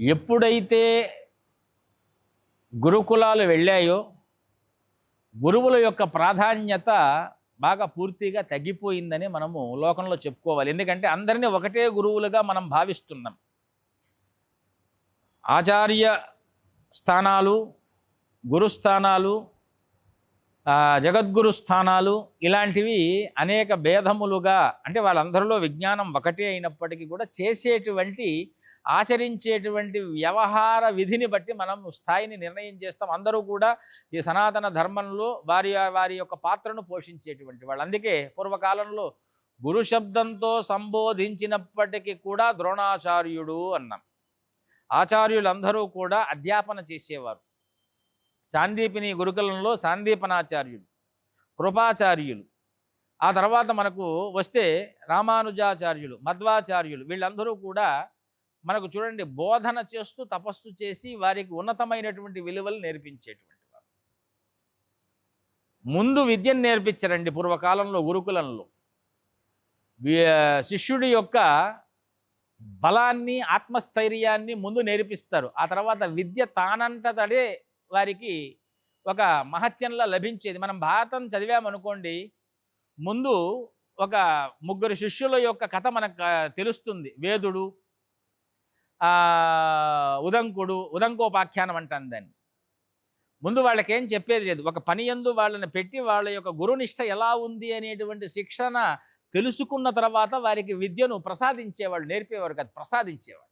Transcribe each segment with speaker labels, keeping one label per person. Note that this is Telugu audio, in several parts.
Speaker 1: ఎప్పుడైతే గురుకులాలు వెళ్ళాయో గురువుల యొక్క ప్రాధాన్యత బాగా పూర్తిగా తగ్గిపోయిందని మనము లోకంలో చెప్పుకోవాలి. ఎందుకంటే అందరినీ ఒకటే గురువులుగా మనం భావిస్తున్నాం. ఆచార్య స్థానాలు గురుస్థానాలు జగద్గురు స్థానాలు ఇలాంటివి అనేక భేదములుగా అంటే వాళ్ళందరిలో విజ్ఞానం ఒకటే అయినప్పటికీ కూడా చేసేటువంటి ఆచరించేటువంటి వ్యవహార విధిని బట్టి మనం స్థాయిని నిర్ణయం చేస్తాం. అందరూ కూడా ఈ సనాతన ధర్మంలో వారి వారి యొక్క పాత్రను పోషించేటువంటి వాళ్ళు. అందుకే పూర్వకాలంలో గురు శబ్దంతో సంబోధించినప్పటికీ కూడా ద్రోణాచార్యుడు అన్నాం. ఆచార్యులందరూ కూడా అధ్యాపన చేసేవారు. సాందీపిని గురుకులంలో సాందీపనాచార్యులు కృపాచార్యులు. ఆ తర్వాత మనకు వస్తే రామానుజాచార్యులు మధ్వాచార్యులు వీళ్ళందరూ కూడా మనకు చూడండి బోధన చేస్తూ తపస్సు చేసి వారికి ఉన్నతమైనటువంటి విలువలు నేర్పించేటువంటి వారు. ముందు విద్యను నేర్పించారండి పూర్వకాలంలో గురుకులంలో. శిష్యుడి యొక్క బలాన్ని ఆత్మస్థైర్యాన్ని ముందు నేర్పిస్తారు. ఆ తర్వాత విద్య తానంటదడే వారికి ఒక మహత్యంలా లభించేది. మనం భారతం చదివామనుకోండి ముందు ఒక ముగ్గురు శిష్యుల యొక్క కథ మనకు తెలుస్తుంది. వేదుడు ఉదంకుడు ఉదంకోపాఖ్యానం అంటాను దాన్ని. ముందు వాళ్ళకేం చెప్పేది లేదు. ఒక పని ఎందు వాళ్ళని పెట్టి వాళ్ళ యొక్క గురునిష్ట ఎలా ఉంది అనేటువంటి శిక్షణ తెలుసుకున్న తర్వాత వారికి విద్యను ప్రసాదించేవాళ్ళు నేర్పేవారు కాదు ప్రసాదించేవాళ్ళు.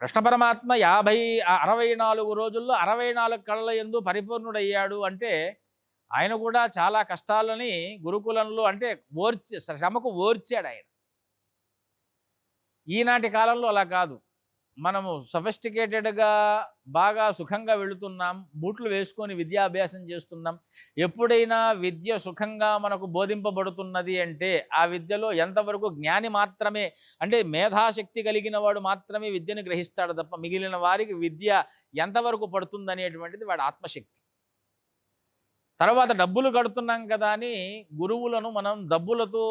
Speaker 1: కృష్ణ పరమాత్మ యాభై అరవై నాలుగు రోజుల్లో అరవై నాలుగు కళ్ళ ఎందు పరిపూర్ణుడయ్యాడు అంటే ఆయన కూడా చాలా కష్టాలని గురుకులంలో అంటే ఓర్చి శ్రమకు ఓర్చాడు ఆయన. ఈనాటి కాలంలో అలా కాదు. మనము సఫిస్టికేటెడ్గా బాగా సుఖంగా వెళుతున్నాం బూట్లు వేసుకొని విద్యాభ్యాసం చేస్తున్నాం. ఎప్పుడైనా విద్య సుఖంగా మనకు బోధింపబడుతున్నది అంటే ఆ విద్యలో ఎంతవరకు జ్ఞాని మాత్రమే అంటే మేధాశక్తి కలిగిన వాడు మాత్రమే విద్యను గ్రహిస్తాడు తప్ప మిగిలిన వారికి విద్య ఎంతవరకు పడుతుంది అనేటువంటిది వాడి ఆత్మశక్తి. తర్వాత డబ్బులు కడుతున్నాం కదా అని గురువులను మనం డబ్బులతో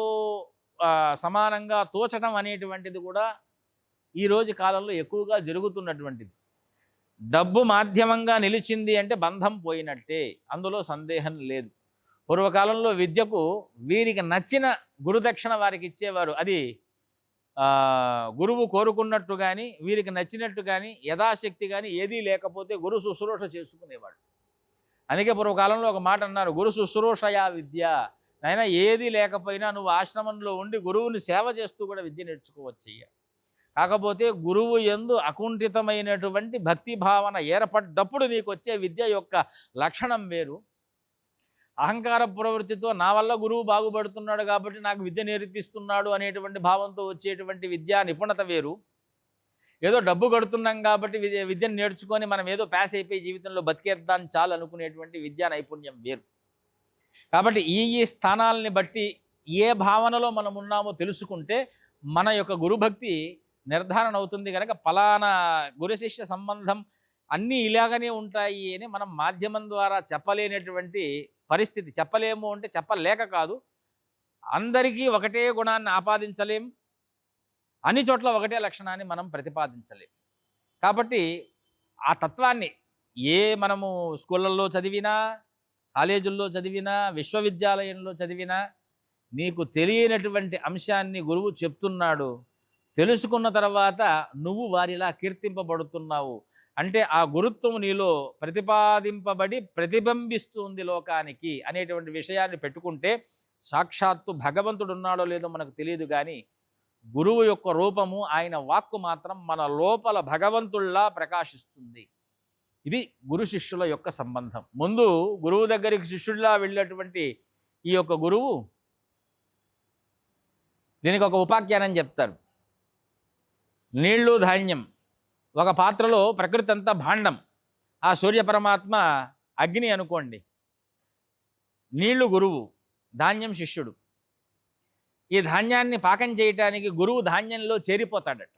Speaker 1: సమానంగా తోచడం అనేటువంటిది కూడా ఈ రోజు కాలంలో ఎక్కువగా జరుగుతున్నటువంటిది. డబ్బు మాధ్యమంగా నిలిచింది అంటే బంధం పోయినట్టే అందులో సందేహం లేదు. పూర్వకాలంలో విద్యకు వీరికి నచ్చిన గురుదక్షిణ వారికి ఇచ్చేవారు. అది గురువు కోరుకున్నట్టు కానీ వీరికి నచ్చినట్టు కానీ యథాశక్తి కానీ ఏదీ లేకపోతే గురు శుశ్రూష చేసుకునేవాడు. అందుకే పూర్వకాలంలో ఒక మాట అన్నారు గురు శుశ్రూషయా విద్య. అయినా ఏది లేకపోయినా నువ్వు ఆశ్రమంలో ఉండి గురువుని సేవ చేస్తూ కూడా విద్య నేర్చుకోవచ్చయ్య. కాకపోతే గురువు ఎందు అకుంఠితమైనటువంటి భక్తి భావన ఏర్పడ్డప్పుడు నీకు వచ్చే విద్య యొక్క లక్షణం వేరు. అహంకార ప్రవృత్తితో నా వల్ల గురువు బాగుపడుతున్నాడు కాబట్టి నాకు విద్య నేర్పిస్తున్నాడు అనేటువంటి భావంతో వచ్చేటువంటి విద్యా నిపుణత వేరు. ఏదో డబ్బు కడుతున్నాం కాబట్టి విద్య విద్యను నేర్చుకొని మనం ఏదో పాస్ అయిపోయి జీవితంలో బతికేద్దాం చాలు అనుకునేటువంటి విద్యా నైపుణ్యం వేరు. కాబట్టి ఈ ఈ స్థానాలని బట్టి ఏ భావనలో మనం ఉన్నామో తెలుసుకుంటే మన యొక్క గురుభక్తి నిర్ధారణ అవుతుంది కనుక ఫలానా గురుశిష్య సంబంధం అన్నీ ఇలాగనే ఉంటాయి అని మనం మాధ్యమం ద్వారా చెప్పలేనటువంటి పరిస్థితి. చెప్పలేము అంటే చెప్పలేక కాదు. అందరికీ ఒకటే గుణాన్ని ఆపాదించలేం. అన్ని చోట్ల ఒకటే లక్షణాన్ని మనం ప్రతిపాదించలేం. కాబట్టి ఆ తత్వాన్ని ఏ మనము స్కూళ్ళల్లో చదివినా కాలేజీల్లో చదివినా విశ్వవిద్యాలయంలో చదివినా నీకు తెలియనటువంటి అంశాన్ని గురువు చెప్తున్నాడు. తెలుసుకున్న తర్వాత నువ్వు వారిలా కీర్తింపబడుతున్నావు. అంటే ఆ గురుత్వం నీలో ప్రతిపాదింపబడి ప్రతిబింబిస్తుంది లోకానికి అనేటువంటి విషయాన్ని పెట్టుకుంటే సాక్షాత్తు భగవంతుడు ఉన్నాడో లేదో మనకు తెలియదు కానీ గురువు యొక్క రూపము ఆయన వాక్కు మాత్రం మన లోపల భగవంతుల్లా ప్రకాశిస్తుంది. ఇది గురు శిష్యుల యొక్క సంబంధం. ముందు గురువు దగ్గరికి శిష్యుడిలా వెళ్ళేటువంటి ఈ యొక్క గురువు దీనికి ఒక ఉపాఖ్యానం చెప్తారు. నీళ్ళు ధాన్యం. ఒక పాత్రలో ప్రకృతి అంతా భాండం. ఆ సూర్య పరమాత్మ అగ్ని అనుకోండి. నీళ్ళు గురువు ధాన్యం శిష్యుడు. ఈ ధాన్యాన్ని పాకం చేయటానికి గురువు ధాన్యంలో చేరిపోతాడట.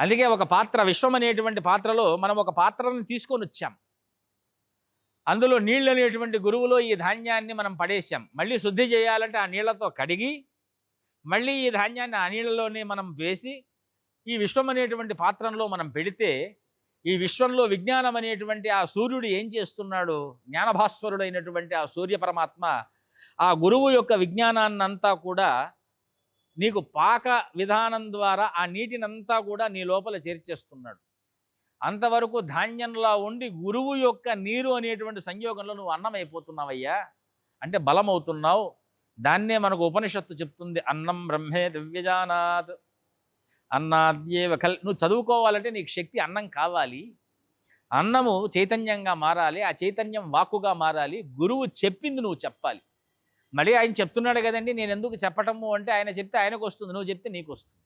Speaker 1: అందుకే ఒక పాత్ర విశ్వం అనేటువంటి పాత్రలో మనం ఒక పాత్రను తీసుకొని వచ్చాం. అందులో నీళ్ళు అనేటువంటి గురువులో ఈ ధాన్యాన్ని మనం పడేసాం మళ్ళీ శుద్ధి చేయాలంటే ఆ నీళ్ళతో కడిగి మళ్ళీ ఈ ధాన్యాన్ని ఆ నీళ్ళలోనే మనం వేసి ఈ విశ్వం అనేటువంటి పాత్రంలో మనం పెడితే ఈ విశ్వంలో విజ్ఞానం అనేటువంటి ఆ సూర్యుడు ఏం చేస్తున్నాడు? జ్ఞానభాస్వరుడైనటువంటి ఆ సూర్య పరమాత్మ ఆ గురువు యొక్క విజ్ఞానాన్నంతా కూడా నీకు పాక విధానం ద్వారా ఆ నీటినంతా కూడా నీ లోపల చేర్చేస్తున్నాడు. అంతవరకు ధాన్యంలా ఉండి గురువు యొక్క నీరు అనేటువంటి సంయోగంలో నువ్వు అన్నం అయిపోతున్నావయ్యా. అంటే బలం అవుతున్నావు దాన్నే మనకు ఉపనిషత్తు చెప్తుంది అన్నం బ్రహ్మే దివ్యజానాత్ అన్నాద్యేవ కల్ నువ్వు చదువుకోవాలంటే నీకు శక్తి అన్నం కావాలి. అన్నము చైతన్యంగా మారాలి ఆ చైతన్యం వాక్కుగా మారాలి గురువు చెప్పింది నువ్వు చెప్పాలి. మళ్ళీ ఆయన చెప్తున్నాడు కదండి నేను ఎందుకు చెప్పటము? అంటే ఆయన చెప్తే ఆయనకు వస్తుంది నువ్వు చెప్తే నీకు వస్తుంది.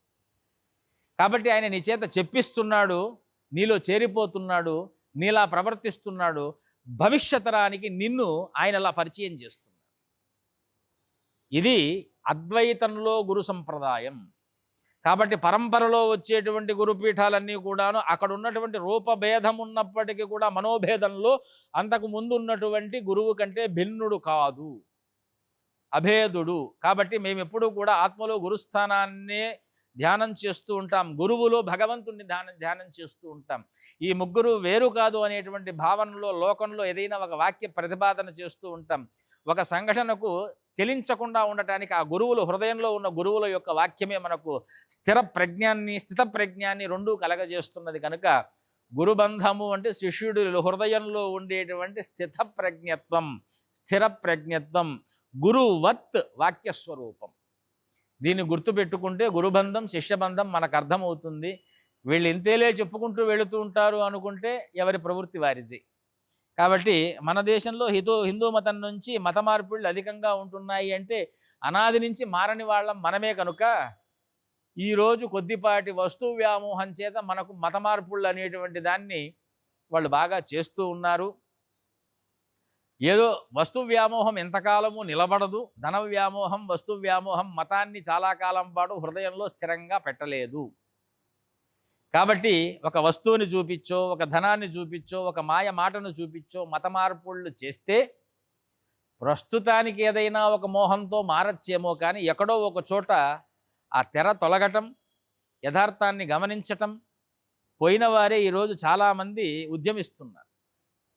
Speaker 1: కాబట్టి ఆయన నీ చేత చెప్పిస్తున్నాడు నీలో చేరిపోతున్నాడు నీలా ప్రవర్తిస్తున్నాడు భవిష్యతరానికి నిన్ను ఆయన అలా పరిచయం చేస్తుంది. ఇది అద్వైతంలో గురు సంప్రదాయం. కాబట్టి పరంపరలో వచ్చేటువంటి గురుపీఠాలన్నీ కూడాను అక్కడ ఉన్నటువంటి రూపభేదం ఉన్నప్పటికీ కూడా మనోభేదంలో అంతకు ముందు ఉన్నటువంటి గురువు కంటే భిన్నుడు కాదు. అభేదుడు. కాబట్టి మేము ఎప్పుడూ కూడా ఆత్మలో గురుస్థానాన్నే ధ్యానం చేస్తూ ఉంటాం. గురువులో భగవంతుణ్ణి ధ్యానం ధ్యానం చేస్తూ ఉంటాం. ఈ ముగ్గురు వేరు కాదు అనేటువంటి భావనలో లోకంలో ఏదైనా ఒక వాక్య ప్రతిపాదన చేస్తూ ఉంటాం. ఒక సంఘటనకు చెలించకుండా ఉండటానికి ఆ గురువులు హృదయంలో ఉన్న గురువుల యొక్క వాక్యమే మనకు స్థిర ప్రజ్ఞాన్ని స్థిత ప్రజ్ఞాన్ని రెండూ కలగజేస్తున్నది కనుక గురుబంధము అంటే శిష్యుడు హృదయంలో ఉండేటువంటి స్థిత ప్రజ్ఞత్వం స్థిర ప్రజ్ఞత్వం గురువత్ వాక్యస్వరూపం. దీన్ని గుర్తుపెట్టుకుంటే గురుబంధం శిష్యబంధం మనకు అర్థమవుతుంది. వీళ్ళు ఇంతేలే చెప్పుకుంటూ వెళుతూ ఉంటారు అనుకుంటే ఎవరి ప్రవృత్తి వారిది. కాబట్టి మన దేశంలో హిందూ హిందూ మతం నుంచి మత మార్పుళ్ళు అధికంగా ఉంటున్నాయి అంటే అనాది నుంచి మారని వాళ్ళం మనమే కనుక ఈరోజు కొద్దిపాటి వస్తు వ్యామోహం చేత మనకు మత మార్పుళ్ళు అనేటువంటి దాన్ని వాళ్ళు బాగా చేస్తూ ఉన్నారు. ఏదో వస్తు వ్యామోహం ఎంతకాలము నిలబడదు. ధన వ్యామోహం వస్తు వ్యామోహం మతాన్ని చాలా కాలం పాటు హృదయంలో స్థిరంగా పెట్టలేదు. కాబట్టి ఒక వస్తువుని చూపించో ఒక ధనాన్ని చూపించో ఒక మాయ మాటను చూపించో మత మార్పుళ్ళు చేస్తే ప్రస్తుతానికి ఏదైనా ఒక మోహంతో మారచ్చేమో కానీ ఎక్కడో ఒక చోట ఆ తెర తొలగటం యథార్థాన్ని గమనించటం పోయిన వారే ఈరోజు చాలామంది ఉద్యమిస్తున్నారు.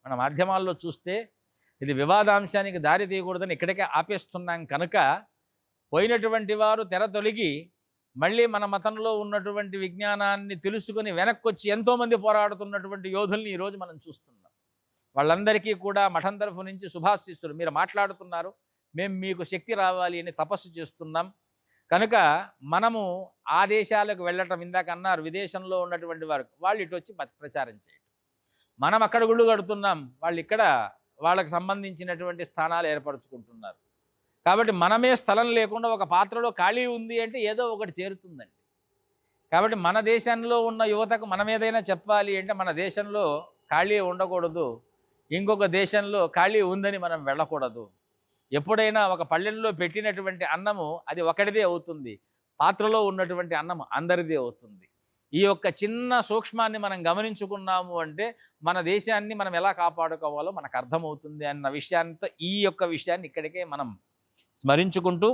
Speaker 1: మన మాధ్యమాల్లో చూస్తే ఇది వివాదాంశానికి దారి తీయకూడదని ఇక్కడికే ఆపేస్తున్నాం కనుక పోయినటువంటి వారు తెర తొలగి మళ్ళీ మన మతంలో ఉన్నటువంటి విజ్ఞానాన్ని తెలుసుకుని వెనక్కి వచ్చి ఎంతోమంది పోరాడుతున్నటువంటి యోధుల్ని ఈరోజు మనం చూస్తున్నాం. వాళ్ళందరికీ కూడా మఠం తరఫు నుంచి శుభాశిస్తులు మీరు మాట్లాడుతున్నారు మేము మీకు శక్తి రావాలి అని తపస్సు చేస్తున్నాం. కనుక మనము ఆ దేశాలకు వెళ్ళటం ఇందాక అన్నారు విదేశంలో ఉన్నటువంటి వారు వాళ్ళు ఇటు వచ్చి ప్రచారం చేయటం. మనం అక్కడ గుళ్ళు కడుతున్నాం వాళ్ళు ఇక్కడ వాళ్ళకి సంబంధించినటువంటి స్థానాలు ఏర్పరచుకుంటున్నారు. కాబట్టి మనమే స్థలం లేకుండా ఒక పాత్రలో ఖాళీ ఉంది అంటే ఏదో ఒకటి చేరుతుందండి. కాబట్టి మన దేశంలో ఉన్న యువతకు మనం ఏదైనా చెప్పాలి అంటే మన దేశంలో ఖాళీ ఉండకూడదు. ఇంకొక దేశంలో ఖాళీ ఉందని మనం వెళ్ళకూడదు. ఎప్పుడైనా ఒక పల్లెల్లో పెట్టినటువంటి అన్నము అది ఒకటిదే అవుతుంది. పాత్రలో ఉన్నటువంటి అన్నం అందరిదే అవుతుంది. ఈ యొక్క చిన్న సూక్ష్మాన్ని మనం గమనించుకున్నాము అంటే మన దేశాన్ని మనం ఎలా కాపాడుకోవాలో మనకు అర్థమవుతుంది అన్న విషయాన్ని ఈ యొక్క విషయాన్ని ఇక్కడికే మనం స్మరించుకుంటూ